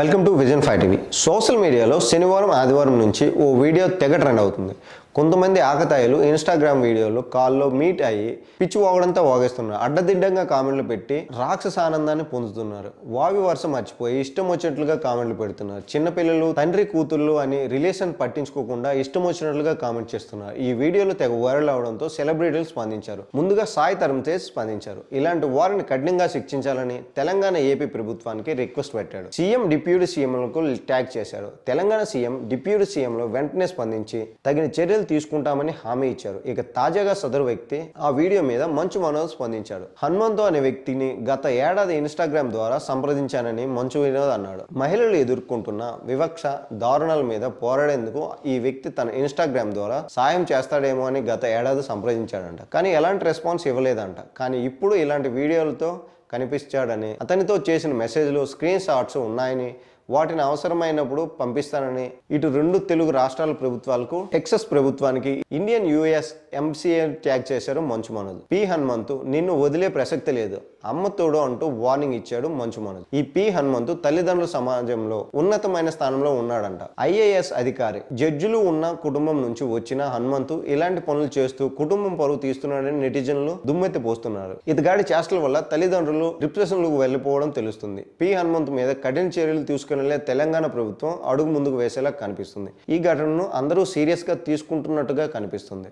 Welcome to vision five TV social మీడియాలో శనివారం ఆదివారం నుంచి ఓ వీడియో తెగ ట్రెండ్ అవుతుంది. కొంతమంది ఆకతాయిలు ఇన్స్టాగ్రామ్ వీడియోలు కాల్లో మీట్ అయ్యి పిచ్చి వాగడంతా వాగేస్తున్నారు. అడ్డదిడ్డంగా కామెంట్లు పెట్టి రాక్షస ఆనందాన్ని పొందుతున్నారు. వావి వరుస మర్చిపోయి ఇష్టం వచ్చినట్లుగా కామెంట్లు పెడుతున్నారు. చిన్నపిల్లలు తండ్రి కూతుళ్ళు అని రిలేషన్ పట్టించుకోకుండా ఇష్టం వచ్చినట్లుగా కామెంట్ చేస్తున్నారు. ఈ వీడియోలు తెగ వైరల్ అవడంతో సెలబ్రిటీలు స్పందించారు. ముందుగా సాయి తరం తేజ్ స్పందించారు. ఇలాంటి వారిని కఠినంగా శిక్షించాలని తెలంగాణ ఏపీ ప్రభుత్వానికి రిక్వెస్ట్ పెట్టాడు. సీఎం డిప్యూటీ సీఎంలకు ట్యాగ్ చేశారు. తెలంగాణ సీఎం డిప్యూటీ సీఎంలో వెంటనే స్పందించి తగిన చర్యలు తీసుకుంటామని హామీ ఇచ్చారు. ఇక తాజాగా సదరు వ్యక్తి ఆ వీడియో మీద మంచు మనోజ్ స్పందించాడు. హనుమంతు అనే వ్యక్తిని గత ఏడాది ఇన్స్టాగ్రామ్ ద్వారా సంప్రదించానని మంచు వినోద్ అన్నాడు. మహిళలు ఎదుర్కొంటున్న వివక్ష దారుణాల మీద పోరాడేందుకు ఈ వ్యక్తి తన ఇన్స్టాగ్రామ్ ద్వారా సాయం చేస్తాడేమో అని గత ఏడాది సంప్రదించాడంట. కానీ ఎలాంటి రెస్పాన్స్ ఇవ్వలేదంట. కానీ ఇప్పుడు ఇలాంటి వీడియోలతో కనిపించాడని అతనితో చేసిన మెసేజ్లు స్క్రీన్ షాట్స్ ఉన్నాయని వాటిని అవసరమైనప్పుడు పంపిస్తానని ఇటు రెండు తెలుగు రాష్ట్రాల ప్రభుత్వాలకు టెక్సస్ ప్రభుత్వానికి ఇండియన్ యుఎస్ ఎంసీఏ ట్యాగ్ చేశారు మంచు మనోజ్. పి హనుమంతు నిన్ను వదిలే ప్రసక్తి లేదు. అమ్మ తోడు అంటూ వార్నింగ్ ఇచ్చాడు మంచు మనోజ్. ఈ పి హనుమంతు తల్లిదండ్రుల సమాజంలో ఉన్నతమైన స్థానంలో ఉన్నాడంట. ఐఏఎస్ అధికారి జడ్జిలు ఉన్న కుటుంబం నుంచి వచ్చిన హనుమంతు ఇలాంటి పనులు చేస్తూ కుటుంబం పరువు తీస్తున్నాడని నెటిజన్లు దుమ్మెత్తి పోస్తున్నారు. ఇతగాడి చేష్టల వల్ల తల్లిదండ్రులు డిప్రెషన్లకు వెళ్ళిపోవడం తెలుస్తుంది. పి హనుమంతు మీద కఠిన చర్యలు తీసుకుని తెలంగాణ ప్రభుత్వం అడుగు ముందుకు వేసేలా కనిపిస్తుంది. ఈ ఘటనను అందరూ సీరియస్గా తీసుకుంటున్నట్టుగా కనిపిస్తుంది.